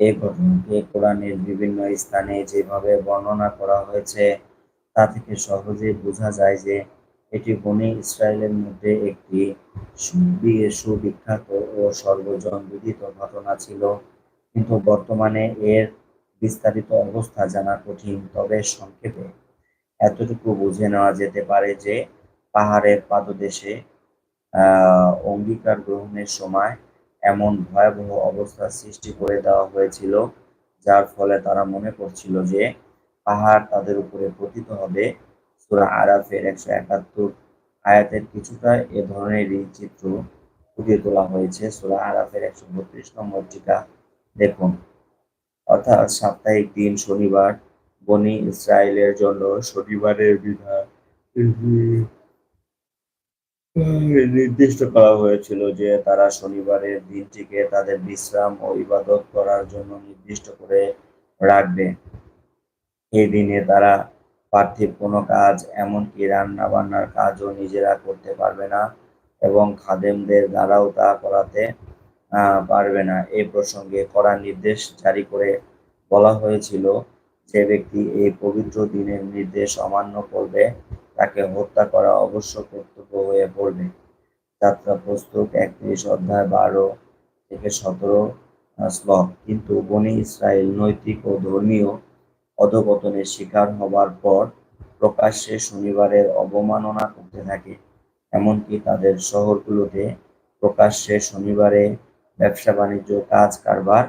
এই ঘটনাকে কোরআনের বিভিন্ন স্থানে যেভাবে বর্ণনা করা হয়েছে, তা থেকে সহজেই বোঝা যায় যে এটি বনি ইসরায়েলের মধ্যে একটি সুবিখ্যাত ও সর্বজন বিদিত ঘটনা ছিল। কিন্তু বর্তমানে এর বিস্তারিত অবস্থা জানা কঠিন, তবে সংক্ষেপে এতটুকু বুঝে নেওয়া যেতে পারে যে পাহাড়ের পাদদেশে অঙ্গীকার গ্রহণের সময় এমন ভয়াবহ অবস্থার সৃষ্টি করে দেওয়া হয়েছিল, যার ফলে তারা মনে করছিল যে পাহাড় তাদের উপরে পতিত হবে। সূরা আরাফের একশো একাত্তর আয়াতের কিছুটা এ ধরনেরই চিত্র ফুটিয়ে তোলা হয়েছে। সূরা আরাফের একশো বত্রিশ নম্বর টিকা দেখুন। অর্থাৎ সাপ্তাহিক দিন শনিবার, বনি ইসরায়েলের জন্য শনিবারের বিধান। নির্দিষ্ট করা হয়েছিল যে তারা শনিবারের দিনটিকে তাদের বিশ্রাম ও ইবাদত করার জন্য নির্দিষ্ট করে রাখবে। এই দিনে তারা পার্থিব কোনো কাজ, এমনকি রান্না বান্নার কাজও নিজেরা করতে পারবে না এবং খাদেমদের দ্বারাও তা করাতে পারবে না। এই প্রসঙ্গে কড়া নির্দেশ জারি করে বলা হয়েছিল যে ব্যক্তি এই পবিত্র দিনের নির্দেশ অমান্য করবে তাকে হত্যা করা অবশ্য কর্তব্য হয়ে পড়বে। যাত্রা প্রস্তুত একত্রিশ অধ্যায় বারো থেকে সতেরো শ্লোক। কিন্তু বনি ইসরায়েল নৈতিক ও ধর্মীয় অধপতনের শিকার হবার পর প্রকাশ্যে শনিবারের অবমাননা করতে থাকে। এমনকি তাদের শহরগুলোতে প্রকাশ্যে শনিবারে ব্যবসা বাণিজ্য কাজ কারবার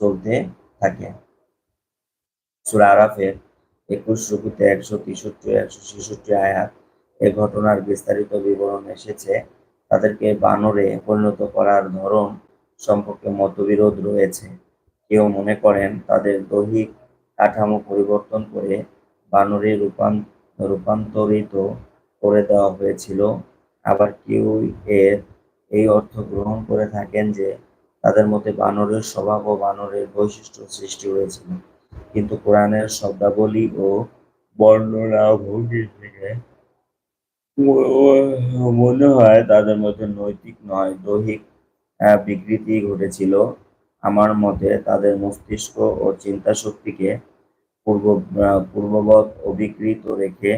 চলতে থাকে। সূরা আরাফের একুশ রুকুতে একশো তেষট্টি একশো ছেষট্টি আয়াত এ ঘটনার বিস্তারিত বিবরণ এসেছে। তাদেরকে বানরে পরিণত করার ধরন সম্পর্কে মতবিরোধ রয়েছে। কেউ মনে করেন তাদের দৈহিক কাঠামো পরিবর্তন করে বানরে রূপান, রূপান্তরিত করে দেওয়া হয়েছিল। আবার কেউ এর এই অর্থ গ্রহণ করে থাকেন যে তাদের মধ্যে বানরের স্বভাব ও বানরের বৈশিষ্ট্য সৃষ্টি হয়েছিল। কিন্তু কোরআনের শব্দাবলী ও বর্ণনা ভঙ্গি থেকে মনে হয় তাদের মধ্যে নৈতিক নয়, দৈহিক বিকৃতি ঘটেছিল। আমার মতে তাদের মস্তিষ্ক ও চিন্তা শক্তিকে পূর্ব পূর্ববৎ অবিকৃত রেখে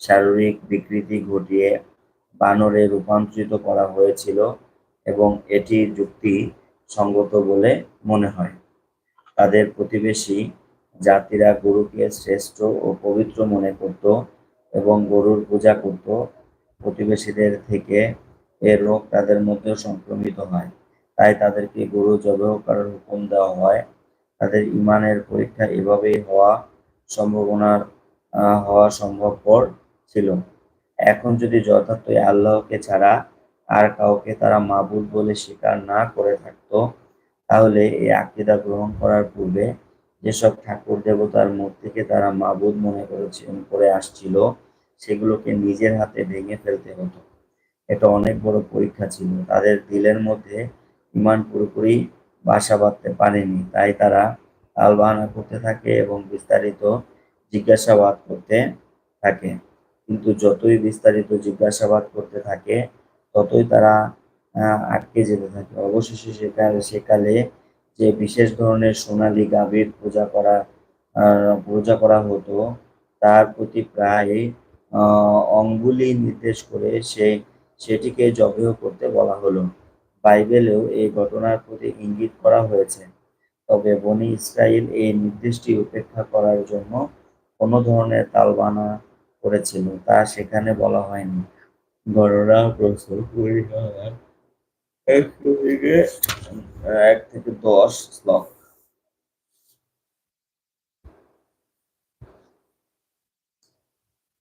শারীরিক বিকৃতি ঘটিয়ে বানরে রূপান্তরিত করা হয়েছিল এবং এটি যুক্তি সঙ্গত বলে মনে হয়। তাদের প্রতিবেশী জাতিরা গরুকে শ্রেষ্ঠ ও পবিত্র মনে করত এবং গরুর পূজা করত। প্রতিবেশীদের থেকে এ রোগ তাদের মধ্যেও সংক্রমিত হয়। তাই তাদেরকে গরু জবাই করার হুকুম দেওয়া হয়। তাদের ইমানের পরীক্ষা এভাবেই হওয়া সম্ভাবনার হওয়া সম্ভবপর ছিল। এখন যদি যথার্থই আল্লাহকে ছাড়া আর কাউকে তারা মাবুদ বলে স্বীকার না করে থাকতো, তাহলে এই আকীদা গ্রহণ করার পূর্বে যেসব ঠাকুর দেবতার মূর্তিকে তারা মাবুদ মনে করেছে করে আসছিল, সেগুলোকে নিজের হাতে ভেঙে ফেলতে হতো। এটা অনেক বড় পরীক্ষা ছিল। তাদের দিলের মধ্যে ইমান পুরোপুরি বাসা বাঁধতে পারেনি। তাই তারা তালবাহানা করতে থাকে এবং বিস্তারিত জিজ্ঞাসাবাদ করতে থাকে। কিন্তু যতই বিস্তারিত জিজ্ঞাসাবাদ করতে থাকে, ততই তারা আটকে যেতে থাকে। অবশেষে সেকালে সেকালে যে বিশেষ ধরনের সোনালী গাভীর পূজা করা পূজা করা হতো, তার প্রতি প্রায় অঙ্গুলি নির্দেশ করে সে, সেটিকে জবেহ করতে বলা হলো। বাইবেলেও এই ঘটনার প্রতি ইঙ্গিত করা হয়েছে। তবে বনি ইসরাইল এই নির্দেশটি উপেক্ষা করার জন্য কোনো ধরনের তালবানা করেছিল, তা সেখানে বলা হয়নি। ঘটনা প্রস্তুত এক থেকে এক থেকে দশ শ্লোক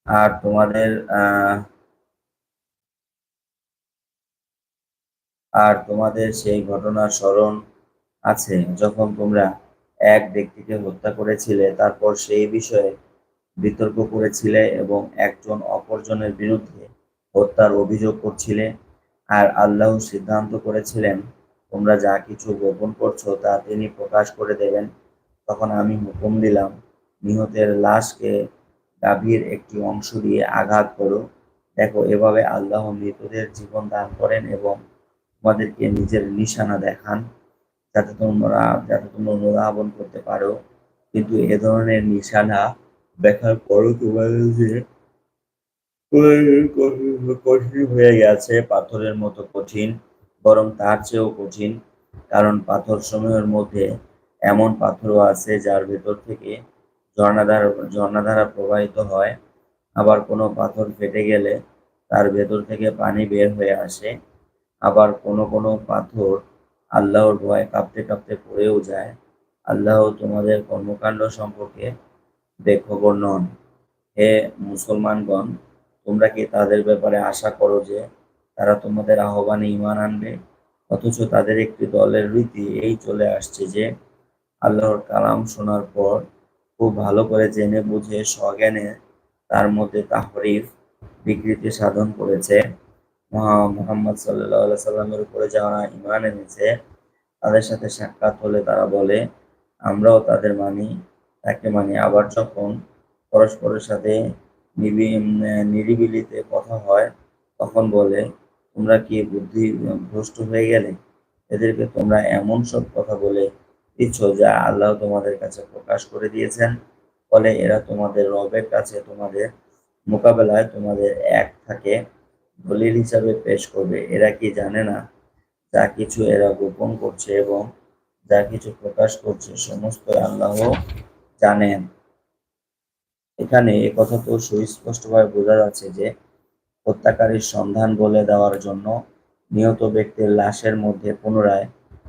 আর তোমাদের আর তোমাদের সেই ঘটনার স্মরণ আছে, যখন তোমরা এক ব্যক্তিকে হত্যা করেছিলে, তারপর সেই বিষয়ে বিতর্ক করেছিলে এবং একজন অপরজনের বিরুদ্ধে হত্যার অভিযোগ করছিলে আর আল্লাহ সিদ্ধান্ত করেছিলেন, তোমরা যা কিছু গোপন করছ, তা তিনি প্রকাশ করে দেবেন। তখন আমি হুকুম দিলাম, নিহতের লাশকে গাভীর একটি অংশ দিয়ে আঘাত করো। দেখো, এভাবে আল্লাহ মৃতদের জীবন দান করেন এবং তোমাদেরকে নিজের নিশানা দেখান, যাতে তোমরা যাতে তোমরা অনুধাবন করতে পারো। কিন্তু এ ধরনের নিশানা দেখার পরও তোমাদের কঠিন হয়ে গেছে, পাথরের মতো কঠিন, বরং তার চেয়েও কঠিন, কারণ পাথর সমূহের মধ্যে এমন পাথরও আছে যার ভেতর থেকে ঝর্ণাধারা ঝর্ণাধারা প্রবাহিত হয়। আবার কোনো পাথর ফেটে গেলে তার ভেতর থেকে পানি বের হয়ে আসে। আবার কোনো কোনো পাথর আল্লাহর ভয়ে কাঁপতে কাঁপতে পড়েও যায়। আল্লাহ তোমাদের কর্মকাণ্ড সম্পর্কে বেখবর নন। হে মুসলমানগণ তোমরা কি তাদের ব্যাপারে আশা করো যে তারা তোমাদের আহ্বানে ইমান আনবে? অথচ তাদের একটি দলের রীতি এই চলে আসছে যে আল্লাহর কালাম শোনার পর খুব ভালো করে জেনে বুঝে স্বজ্ঞানে তার মধ্যে তাহরিফ, বিকৃতি সাধন করেছে। মোহাম্মদ সাল্লাহ সাল্লামের উপরে যারা ইমান এনেছে, তাদের সাথে সাক্ষাৎ হলে তারা বলে, আমরাও তাদের মানি, তাকে মানি। আবার যখন পরস্পরের সাথে নিরিবিলিতে কথা হয়, তখন বলে, তোমরা কি বুদ্ধি ভ্রষ্ট হয়ে গেলে? এদেরকে তোমরা এমন সব কথা বলে দিচ্ছ যা আল্লাহ তোমাদের কাছে প্রকাশ করে দিয়েছেন। ফলে এরা তোমাদের রবের কাছে, তোমাদের মোকাবেলায় তোমাদের এক থাকে, দলিল হিসাবে পেশ করবে। এরা কি জানে না? যা কিছু এরা গোপন করছে এবং যা কিছু প্রকাশ করছে, সমস্ত আল্লাহ জানেন। এখানে এ কথা তো সুস্পষ্টভাবে বোঝা যাচ্ছে যে হত্যাকারীর সন্ধান বলে দেওয়ার জন্য নিহত ব্যক্তির লাশের মধ্যে পুনরায়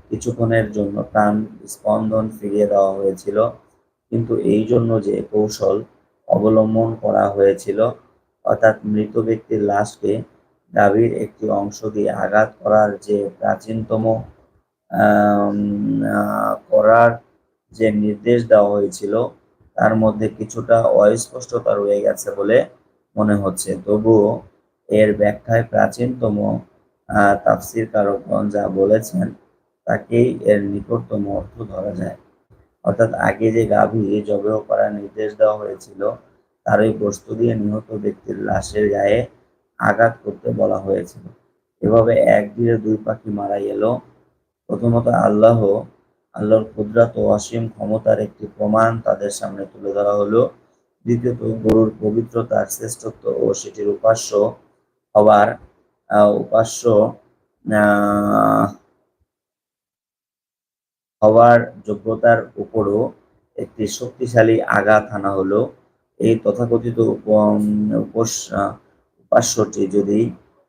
কিছুক্ষণের জন্য প্রাণ স্পন্দন ফিরিয়ে দেওয়া হয়েছিল। কিন্তু এই জন্য যে কৌশল অবলম্বন করা হয়েছিল, অর্থাৎ মৃত ব্যক্তির লাশকে দাবির একটি অংশ দিয়ে আঘাত করার যে প্রাচীনতম করার যে নির্দেশ দেওয়া হয়েছিল তার মধ্যে কিছুটা অস্পষ্টতা রয়ে গেছে বলে মনে হচ্ছে। তবুও এর ব্যাখ্যায় প্রাচীনতম তাফসির কারকগণ যা বলেছেন, তাকেই এর নিকটতম অর্থ ধরা যায়। অর্থাৎ আগে যে গাভী জবেহ করার নির্দেশ দেওয়া হয়েছিল, তারই বস্তু দিয়ে নিহত ব্যক্তির লাশের গায়ে আঘাত করতে বলা হয়েছিল। এভাবে এক দিনে দুই পাখি মারা গেল। প্রথমত আল্লাহ আল্লাহর কুদরাত ও অসীম ক্ষমতার একটি প্রমাণ তাদের সামনে তুলে ধরা হলো। দ্বিতীয়ত, গরুর পবিত্রতার শ্রেষ্ঠত্ব ও সেটির উপাস্য হবার উপাস্য হওয়ার যোগ্যতার উপরও একটি শক্তিশালী আঘাত আনা হলো। এই তথাকথিত উপাস্যটি যদি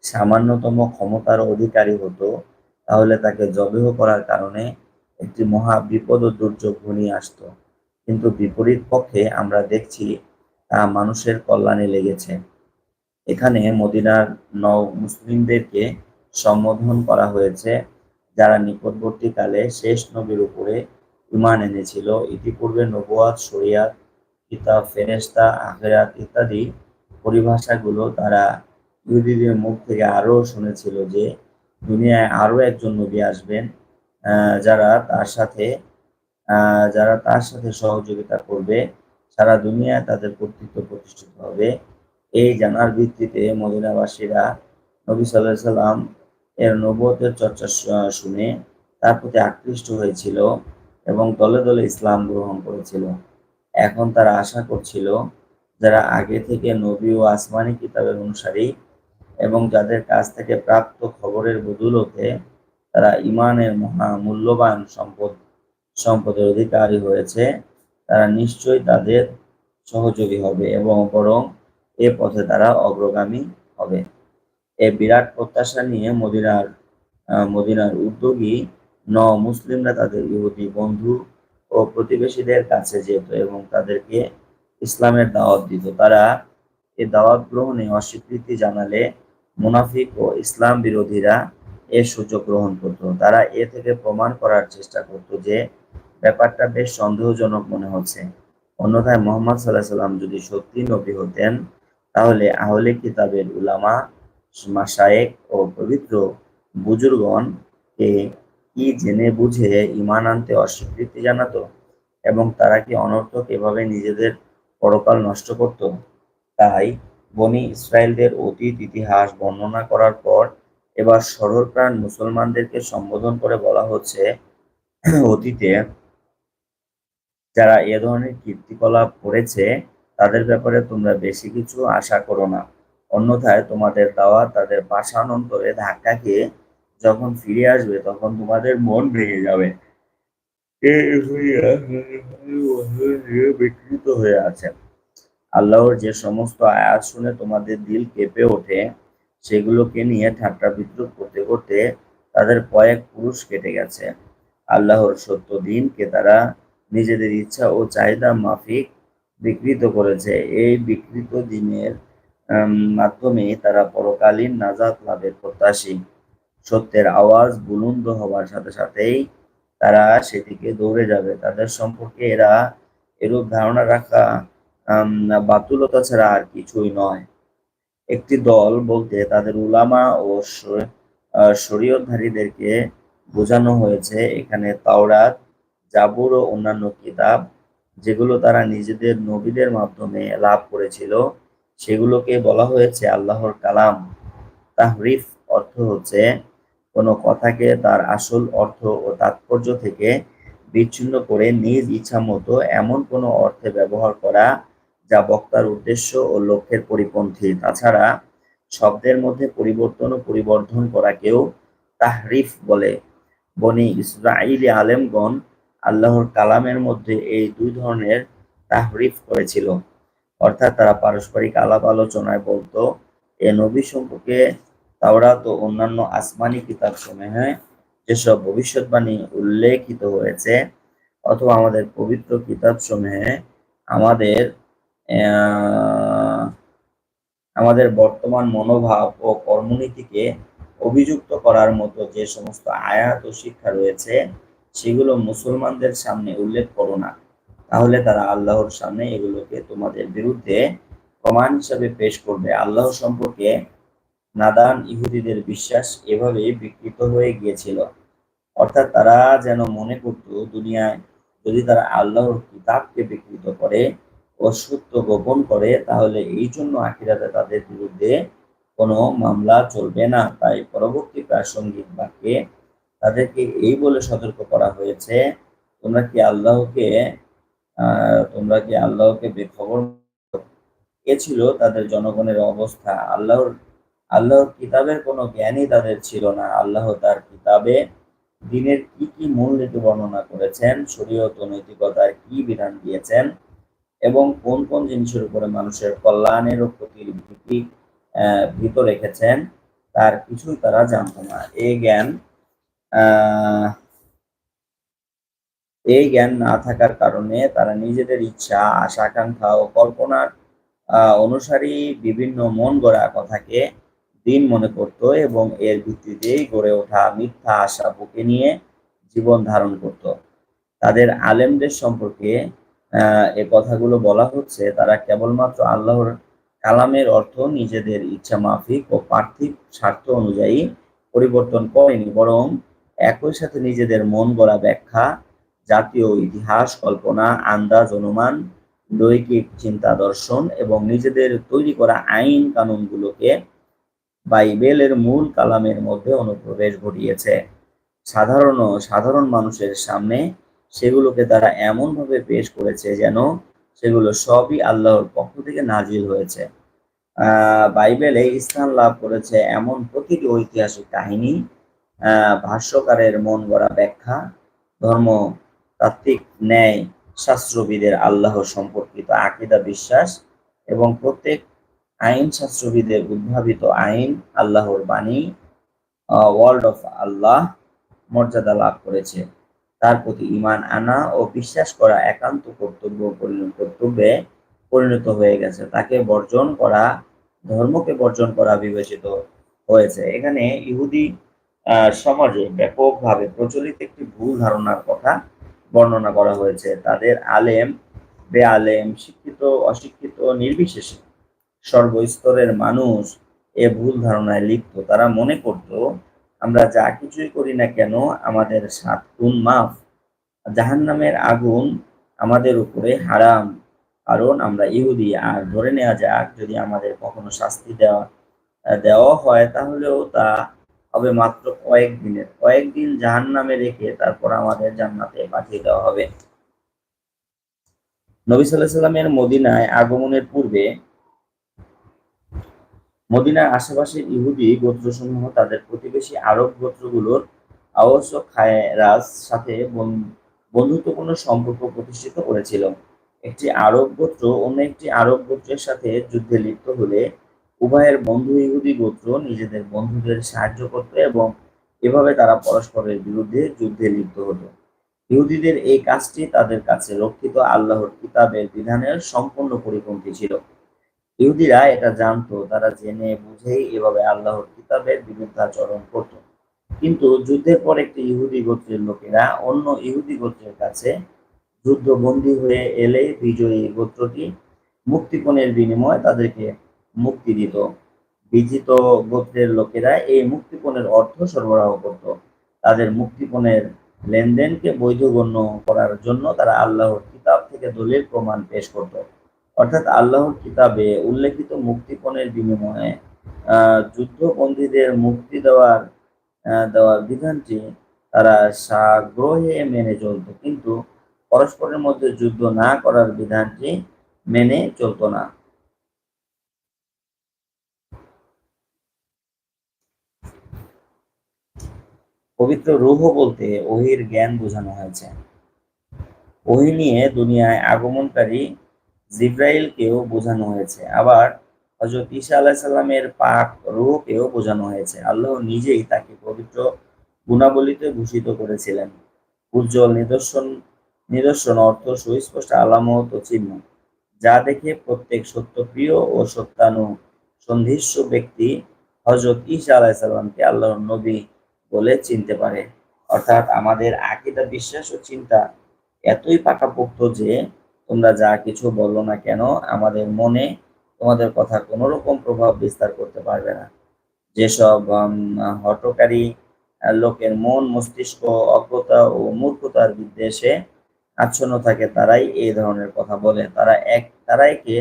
সামান্যতম ক্ষমতার অধিকারী হতো, তাহলে তাকে জবেহ করার কারণে একটি মহা বিপদ ও দুর্যোগ ঘনিয়ে আসত। কিন্তু বিপরীত পক্ষে আমরা দেখছি তা মানুষের কল্যাণে লেগেছে। এখানে মদিনার নও মুসলিমদেরকে সম্বোধন করা হয়েছে, যারা নিকটবর্তীকালে শেষ নবীর উপরে ইমান এনেছিল। ইতিপূর্বে নবুয়াত শরিয়াত কিতাব ফেরেস্তা আখেরাত ইত্যাদি পরিভাষাগুলো তারা ইহুদিদের মুখ থেকে আরও শুনেছিল যে, দুনিয়ায় আরও একজন নবী আসবেন। যারা তার সাথে যারা তার সাথে সহযোগিতা করবে, সারা দুনিয়ায় তাদের কর্তৃত্ব প্রতিষ্ঠিত হবে। এই জানার ভিত্তিতে মদিনাবাসীরা নবী সাল্লাহ সাল্লাম এর নবতের চর্চা শুনে তার প্রতি আকৃষ্ট হয়েছিল এবং দলে দলে ইসলাম গ্রহণ করেছিল। এখন তারা আশা করছিল যারা আগে থেকে নবী ও আসমানি কিতাবের অনুসারী এবং যাদের কাছ থেকে প্রাপ্ত খবরের বদুলতে তারা ইমানের মহা মূল্যবান সম্পদ, সম্পদের অধিকারী হয়েছে। তারা নিশ্চয়ই তাদের সহযোগী হবে এবং বরং এ পথে তারা অগ্রগামী হবে। এ বিরাট প্রত্যাশা নিয়ে মদিনার মদিনার উদ্যোগী ন মুসলিমরা তাদের ইহুদি বন্ধু ও প্রতিবেশীদের কাছে যেত এবং তাদেরকে ইসলামের দাওয়াত দিত। তারা এ দাওয়াত গ্রহণে অস্বীকৃতি জানালে মুনাফিক ও ইসলাম বিরোধীরা এর সুযোগ গ্রহণ করত। তারা এ থেকে প্রমাণ করার চেষ্টা করত যে ব্যাপারটা বেশ সন্দেহজনক মনে হচ্ছে। অন্যথায় মোহাম্মদ সাল্লাহ সাল্লাম যদি সত্যি নবী হতেন, তাহলে আহলে কিতাবের উলামা মাসায়েক ও পবিত্র বুজুর্গণ কে কি জেনে বুঝে ইমান আনতে অস্বীকৃতি জানাতো এবং তারা কি অনর্থক এভাবে নিজেদের পরকাল নষ্ট করত? তাই বনি ইসরায়েলদের অতীত ইতিহাস বর্ণনা করার পর এবার সরল প্রাণ মুসলমানদেরকে সম্বোধন করে বলা হচ্ছে, অতীতে যারা এ ধরনের কীর্তিকলাপ করেছে, তাদের ব্যাপারে তোমরা বেশি কিছু আশা করো না। অন্যথায় তোমাদের দাওয়া তাদের অন্তরে ধাক্কা খেয়ে যখন ফিরে আসবে, তখন তোমাদের মন ভেঙে যাবে। বিকৃত হয়ে আছে। আল্লাহর যে সমস্ত আয়াত শুনে তোমাদের দিল কেঁপে ওঠে। সেগুলোকে নিয়ে ঠাট্টা বিদ্রুপ করতে করতে তাদের কয়েক পুরুষ কেটে গেছে। আল্লাহর সত্য দিনকে তারা নিজেদের ইচ্ছা ও চাহিদা মাফিক বিকৃত করেছে। এই বিকৃত দিনের মাধ্যমে তারা পরকালীন নাজাত লাভের প্রত্যাশী। সত্যের আওয়াজ বুলন্দ হওয়ার সাথে সাথেই তারা সেদিকে দৌড়ে যাবে। তাদের সম্পর্কে এরা এরূপ ধারণা রাখা বাতুলতা ছাড়া আর কিছুই নয়। একটি দল বলতে তাদের উলামা ও শরীয়তধারীদেরকে বোঝানো হয়েছে। এখানে তাওরাত, জাবুর ও অন্যান্য কিতাব, যেগুলো তারা নিজেদের নবীদের মাধ্যমে লাভ করেছিল, সেগুলোকে বলা হয়েছে আল্লাহর কালাম। তাহরিফ অর্থ হচ্ছে, কোনো কথাকে তার আসল অর্থ ও তাৎপর্য থেকে বিচ্ছিন্ন করে নিজ ইচ্ছা মতো এমন কোনো অর্থে ব্যবহার করা যা বক্তার উদ্দেশ্য ও লক্ষ্যের পরিপন্থী। তাছাড়া শব্দের মধ্যে পরিবর্তন ও পরিবর্ধন করাকেও তাহরিফ বলে। বনি ইসরাইলি আলেমগণ আল্লাহর কালামের মধ্যে এই দুই ধরনের তাহরিফ করেছিল। অর্থাৎ তারা পারস্পরিক আলাপ আলোচনায় বলতো, এ নবী সম্পর্কে তাওরাত ও অন্যান্য আসমানি কিতাব সমূহে যেসব ভবিষ্যৎবাণী উল্লেখিত হয়েছে, অথবা আমাদের পবিত্র কিতাব সমূহে আমাদের আমাদের বর্তমান মনোভাব ও কর্মনীতিকে অভিযুক্ত করার মতো যে সমস্ত আয়াত ও শিক্ষা রয়েছে, সেগুলো মুসলমানদের সামনে উল্লেখ করো না। তাহলে তারা আল্লাহর সামনে এগুলোকে তোমাদের বিরুদ্ধে প্রমাণ হিসাবে পেশ করবে। আল্লাহ সম্পর্কে নাদান ইহুদিদের বিশ্বাস এভাবে বিকৃত হয়ে গিয়েছিল। অর্থাৎ তারা যেন মনে করত, দুনিয়ায় যদি তারা আল্লাহর কিতাবকে বিকৃত করে ও সত্য গোপন করে, তাহলে এই জন্য আখিরাতে তাদের বিরুদ্ধে কোনো মামলা চলবে না। তাই পরবর্তী প্রাসঙ্গিক বাক্যে তাদেরকে এই বলে সতর্ক করা হয়েছে, তোমরা কি আল্লাহকে তোমরা কি আল্লাহকে বেখবর এ ছিল তাদের জনগণের অবস্থা। আল্লাহর আল্লাহর কিতাবের কোনো জ্ঞানই তাদের ছিল না। আল্লাহ তার কিতাবে দিনের কি কি মূলনীতি বর্ণনা করেছেন, শরীয়ত নৈতিকতার কি বিধান দিয়েছেন এবং কোন কোন জিনিসের উপরে মানুষের কল্যাণের ক্ষতির ভীতি ভীত রেখেছেন, তার কিছুই তারা জানত না। এই জ্ঞান এই জ্ঞান না থাকার কারণে তারা নিজেদের ইচ্ছা আশা আকাঙ্ক্ষা ও কল্পনার অনুসারী বিভিন্ন মন গড়া কথাকে দিন মনে করত এবং এর ভিত্তিতেই গড়ে ওঠা মিথ্যা আশা বুকে নিয়ে জীবন ধারণ করত। তাদের আলেমদের সম্পর্কে এ কথাগুলো বলা হচ্ছে, তারা কেবলমাত্র আল্লাহর কালামের অর্থ নিজেদের ইচ্ছা মাফিক ও পার্থিব স্বার্থ অনুযায়ী পরিবর্তন করেনি, বরং একই সাথে নিজেদের মন গড়া ব্যাখ্যা, জাতীয় ইতিহাস, কল্পনা, আন্দাজ, অনুমান লৈকিক চিন্তা দর্শন এবং নিজেদের তৈরি করা আইন কানুনগুলোকে বাইবেলের মূল কালামের মধ্যে অনুপ্রবেশ ঘটিয়েছে। সাধারণ সাধারণ মানুষের সামনে সেগুলোকে তারা এমনভাবে পেশ করেছে যেন সেগুলো সবই আল্লাহর পক্ষ থেকে নাজিল হয়েছে। বাইবেলে স্থান লাভ করেছে এমন প্রতিটি ঐতিহাসিক কাহিনী ভাষ্যকারের মন গড়া ব্যাখ্যা, ধর্ম, তাত্ত্বিক ন্যায়, শাস্ত্রবিদের আল্লাহ সম্পর্কিত আকিদা বিশ্বাস এবং প্রত্যেক আইন শাস্ত্রবিদের উদ্ভাবিত আইন আল্লাহর বাণী ওয়ার্ল্ড অফ আল্লাহ মর্যাদা লাভ করেছে। তার প্রতি ইমান আনা ও বিশ্বাস করা একান্ত কর্তব্য কর্তব্যে পরিণত হয়ে গেছে। তাকে বর্জন করা, ধর্মকে বর্জন করা বিবেচিত হয়েছে। এখানে ইহুদি সমাজে ব্যাপকভাবে প্রচলিত একটি ভুল ধারণার কথা বর্ণনা করা হয়েছে। তাদের আলেম বে আলেম শিক্ষিত, অশিক্ষিত, নির্বিশেষে সর্বস্তরের মানুষ এ ভুল ধারণায় লিপ্ত। তারা মনে করত আমরা যা কিছুই করি না কেন, আমাদের সাত গুণ মাফ। জাহান নামের আগুন আমাদের উপরে হারাম, কারণ আমরা ইহুদি। আর ধরে নেওয়া যাক, যদি আমাদের কখনো শাস্তি দেওয়া দেওয়া হয়, তাহলেও তা হবে মাত্র কয়েক দিনের। কয়েকদিন জাহান নামে রেখে তারপর আমাদের জান্নাতে পাঠিয়ে দেওয়া হবে। নবী সাল্লাহ সাল্লামের মদিনায় আগমনের পূর্বে মদিনার আশেপাশের ইহুদি গোত্রসমূহ তাদের প্রতিবেশী আরব গোত্রগুলোর আবশ্যক খায়রাজ সাথে বন্ধুত্বপূর্ণ সম্পর্ক প্রতিষ্ঠিত করেছিল। একটি আরব গোত্র অন্য একটি আরব গোত্রের সাথে যুদ্ধে লিপ্ত হলে উভয়ের বন্ধু ইহুদি গোত্র নিজেদের বন্ধুদের সাহায্য করত এবং এভাবে তারা পরস্পরের বিরুদ্ধে যুদ্ধে লিপ্ত হতো। ইহুদিদের এই কাজটি তাদের কাছে রক্ষিত আল্লাহর কিতাবের বিধানের সম্পূর্ণ পরিপন্থী ছিল। ইহুদিরা এটা জানতো, তারা জেনে বুঝেই এভাবে আল্লাহর কিতাবের বিরুদ্ধাচরণ করত। কিন্তু যুদ্ধের পর একটি ইহুদি গোত্রের লোকেরা অন্য ইহুদি গোত্রের কাছে যুদ্ধবন্দী হয়ে এলে বিজয়ী গোত্রটি মুক্তিপণের বিনিময়ে তাদেরকে মুক্তি দিত। বিজিত গোত্রের লোকেরা এই মুক্তিপণের অর্থ সরবরাহ করত। তাদের মুক্তিপণের লেনদেনকে বৈধ গণ্য করার জন্য তারা আল্লাহর কিতাব থেকে দলিল প্রমাণ পেশ করত। অর্থাৎ আল্লাহর কিতাবে উল্লেখিত মুক্তিপণের বিনিময়ে যুদ্ধবন্দীদের মুক্তি দেওয়ার দেওয়ার বিধানটি তারা সাগ্রহে মেনে চলত। কিন্তু পরস্পরের মধ্যে যুদ্ধ না করার বিধানটি মেনে চলত না। পবিত্র রুহ বলতে ওহির জ্ঞান বোঝানো হয়েছে। ওহি নিয়ে দুনিয়ায় আগমনকারী জিব্রাইলকেও বোঝানো হয়েছে। আবার হজরত ঈসা আলাহ সাল্লামের পাক রুহকেও বোঝানো হয়েছে। আল্লাহ নিজেই তাকে পবিত্র গুণাবলিতে ভূষিত করেছিলেন। উজ্জ্বল নিদর্শন নিদর্শন অর্থ সুস্পষ্ট আলামত ও চিহ্ন, যা দেখে প্রত্যেক সত্যপ্রিয় ও সত্যানু সন্ধিষ্য ব্যক্তি হজরত ঈসা আলাহ সাল্লামকে আল্লাহর নবী বলে চিনতে পারে। অর্থাৎ আমাদের আকিদা, বিশ্বাস ও চিন্তা এতই পাকাপোক্ত যে তোমরা যা কিছু বলল না কেন, আমাদের মনে তোমাদের কথা কোনো রকম প্রভাব বিস্তার করতে পারবে না। যেসব হটকারী লোকের মন, মস্তিষ্ক, অজ্ঞতা ও মূর্খতার বিদ্বেষে আচ্ছন্ন থাকে, তারাই এই ধরনের কথা বলে। তারা এক, তারাইকে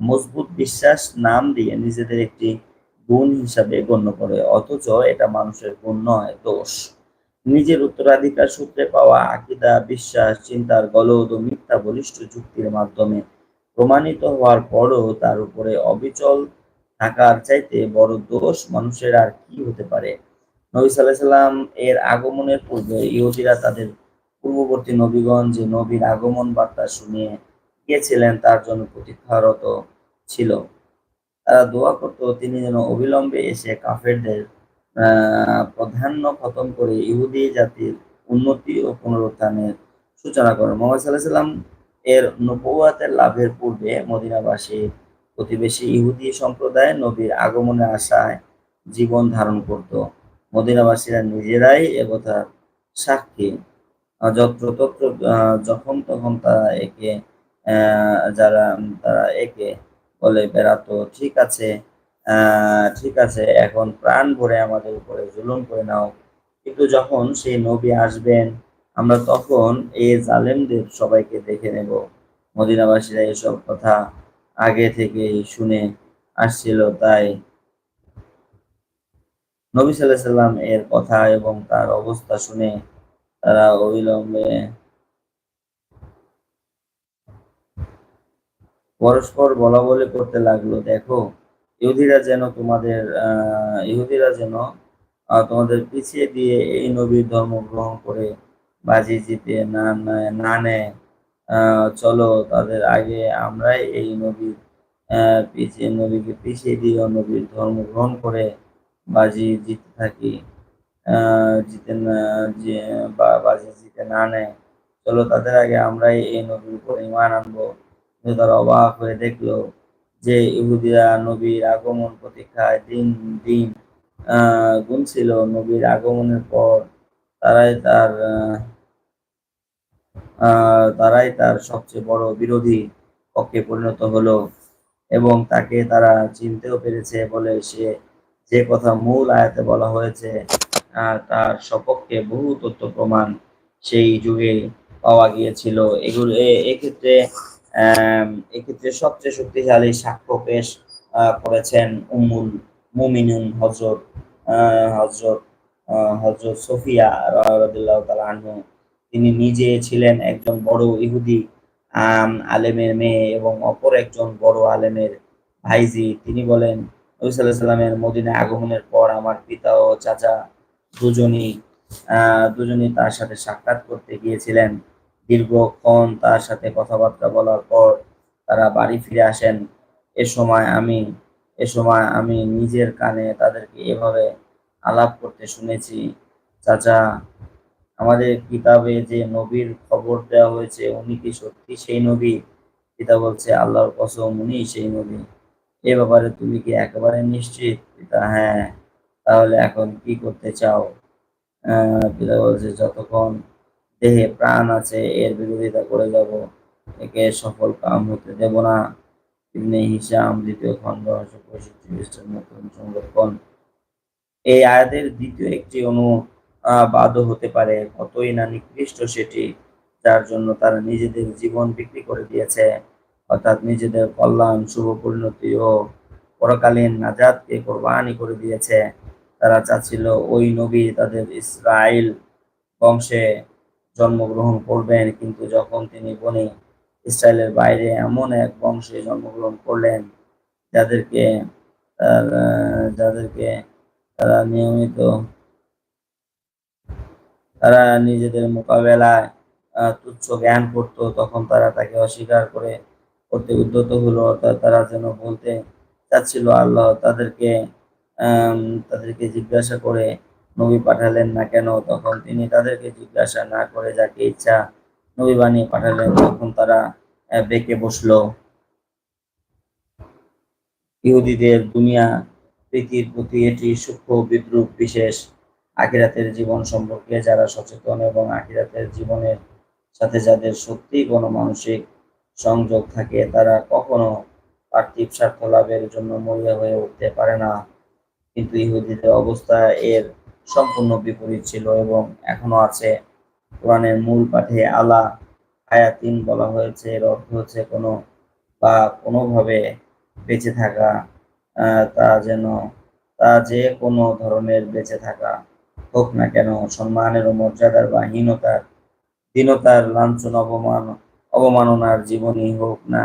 মজবুত বিশ্বাস, নাম দিয়ে নিজেদের একটি গুণ হিসাবে গণ্য করে, অথচ এটা মানুষের গুণ নয়, দোষ। নিজের উত্তরাধিকার সূত্রে পাওয়া আকিদা, বিশ্বাস, চিন্তার গলদ ও মিথ্যা বলিষ্ঠ যুক্তির মাধ্যমে প্রমাণিত হওয়ার পরও তার উপরে অবিচল থাকার চাইতে বড় দোষ মানুষের আর কি হতে পারে? নবী সাল্লাহ সাল্লাম এর আগমনের পূর্বে ইহুদিরা তাদের পূর্ববর্তী নবীগণ যে নবীর আগমন বার্তা শুনিয়ে গিয়েছিলেন, তার জন্য প্রতীক্ষারত ছিল। তারা দোয়া করত, তিনি যেন অবিলম্বে এসে কাফেরদের প্রাধান্য খতম করে ইহুদি জাতির উন্নতি ও পুনরুত্থানের সূচনা করেন মোহাম্মদ সাল্লাহ সাল্লাম এর নবুয়াতের লাভের পূর্বে মদিনাবাসী প্রতিবেশী ইহুদি সম্প্রদায় নবীর আগমনের আশায় জীবন ধারণ করত। মদিনাবাসীরা নিজেরাই একথার সাক্ষী। যত্রতত্র যখন তখন তারা একে যারা, তারা একে বলে, বেড়াতো ঠিক আছে ঠিক আছে, এখন প্রাণ ভরে আমাদের উপরে জুলুম করে নাও। কিন্তু যখন সেই নবী আসবেন, আমরা তখন এই জালেমদের সবাইকে দেখে নেব। মদিনাবাসীরা এসব কথা আগে থেকেই শুনে আসছিল, তাই নবী সাল্লাহ সাল্লাম এর কথা এবং তার অবস্থা শুনে তারা অবিলম্বে পরস্পর বলা বলে করতে লাগল। দেখো ইহুদিরা যেন তোমাদের ইহুদিরা যেন তোমাদের পিছিয়ে দিয়ে এই নবীর ধর্ম গ্রহণ করে বাজি জিতে, না না নেয় চলো তাদের আগে আমরাই এই নবীর পিছিয়ে, নবীকে পিছিয়ে দিয়ে নবীর ধর্ম গ্রহণ করে বাজি জিতে থাকি জিতে না বা বাজি জিতে না নেয়। চলো তাদের আগে আমরাই এই নবীর উপর ইমান আনব। তারা অবাক হয়ে দেখল যে ইহুদিরা নবীর আগমন প্রতীক্ষায় দিন দিন গুনছিল নবীর আগমনের পর, তারাই তার তারাই তার সবচেয়ে বড় বিরোধী পক্ষে পরিণত হলো এবং তাকে তারা চিনতেও পেরেছে বলে সে যে কথা মূল আয়াতে বলা হয়েছে তার সপক্ষে বহু তথ্য প্রমাণ সেই যুগে পাওয়া গিয়েছিল। এগুলো এক্ষেত্রে এক্ষেত্রে সবচেয়ে শক্তিশালী সাক্ষ্য পেশ করেছেন উমুল মুমিনুন হজরত হজরত হজরত সোফিয়া আনহু। তিনি নিজে ছিলেন একজন বড় ইহুদি আলেমের মেয়ে এবং অপর একজন বড় আলেমের ভাইজি। তিনি বলেন সাল্লামের মদিনায় আগমনের পর আমার পিতা ও চাচা দুজনই দুজনই তার সাথে সাক্ষাৎ করতে গিয়েছিলেন। দীর্ঘক্ষণ তার সাথে কথাবার্তা বলার পর তারা বাড়ি ফিরে আসেন। এ সময় আমি, এ সময় আমি নিজের কানে তাদেরকে এভাবে আলাপ করতে শুনেছি। চাচা, আমাদের কিতাবে যে নবীর খবর দেওয়া হয়েছে, উনি কি সত্যি সেই নবী? পিতা বলছে, আল্লাহর কসম উনি সেই নবী। এ ব্যাপারে তুমি কি একেবারে নিশ্চিত? পিতা হ্যাঁ। তাহলে এখন কি করতে চাও? পিতা বলছে, যতক্ষণ দেহে প্রাণ আছে, এর বিরোধিতা করে যাব। একে সফল কাম হতে দেব না। ইবনে হিসাম দ্বিতীয় খণ্ড একশো পঁয়ষট্টি পৃষ্ঠার নতুন সংরক্ষণ। এই আয়াতের দ্বিতীয় একটি অনুবাদও হতে পারে, কতই না নিকৃষ্ট সেটি, যার জন্য তারা নিজেদের জীবন বিক্রি করে দিয়েছে। অর্থাৎ নিজেদের কল্যাণ, শুভ পরিণতি ও পরকালীন নাজাদকে কোরবানি করে দিয়েছে। তারা চাচ্ছিল ওই নবী তাদের ইসরায়েল বংশে জন্মগ্রহণ করবেন, কিন্তু যখন তিনি বনে ইসরায়েলের বাইরে এমন এক বংশে জন্মগ্রহণ করলেন, যাদেরকে যাদেরকে তারা নিয়মিত, তারা নিজেদের মোকাবেলায় তুচ্ছ জ্ঞান করত, তখন তারা তাকে অস্বীকার করে, করতে উদ্যত হলো, অর্থাৎ তারা যেন বলতে চাচ্ছিল আল্লাহ তাদেরকে তাদেরকে জিজ্ঞাসা করে নবী পাঠালেন না কেন? তখন তিনি তাদেরকে জিজ্ঞাসা না করে যাকে ইচ্ছা নবী বানিয়ে পাঠালেন, তখন তারা বেঁকে বসল। ইহুদিদের দুনিয়া প্রীতির প্রতি এটি সূক্ষ্ম, বিদ্রুপ, বিশেষ। আখিরাতের জীবন সম্পর্কে যারা সচেতন এবং আখিরাতের জীবনের সাথে যাদের সত্যি কোনো মানসিক সংযোগ থাকে, তারা কখনো পার্থিব স্বার্থ লাভের জন্য মরিয়া হয়ে উঠতে পারে না। কিন্তু ইহুদিদের অবস্থা এর সম্পূর্ণ বিপরীত ছিল এবং এখনও আছে। কোরআনের মূল পাঠে আলা আয়াতিন বলা হয়েছে, এর অর্থ হচ্ছে কোনো বা কোনোভাবে বেঁচে থাকা তা যেন, তা যে কোনো ধরনের বেঁচে থাকা হোক না কেন, সম্মানের ও মর্যাদার বা হীনতার দীনতার লাঞ্ছন, অপমান, অবমাননার জীবনই হোক না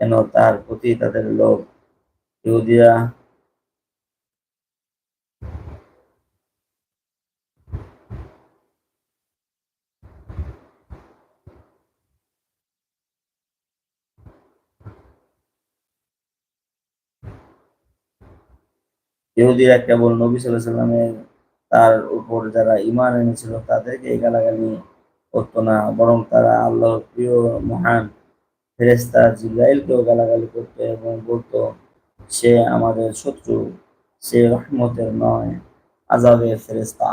কেন, তার প্রতি তাদের লোভ। ইহুদিরা ইহুদিরা কেবল নবী সাল্লামের তার উপর যারা ইমান এনেছিল, তাদেরকে এই গালাগালি করতো না, বরং তারা আল্লাহর প্রিয় মহান ফেরেস্তা জিব্রাইলকেও গালাগালি করতো এবং বলতো, সে আমাদের শত্রু, সে রহমতের নয় আজাবের ফেরেস্তা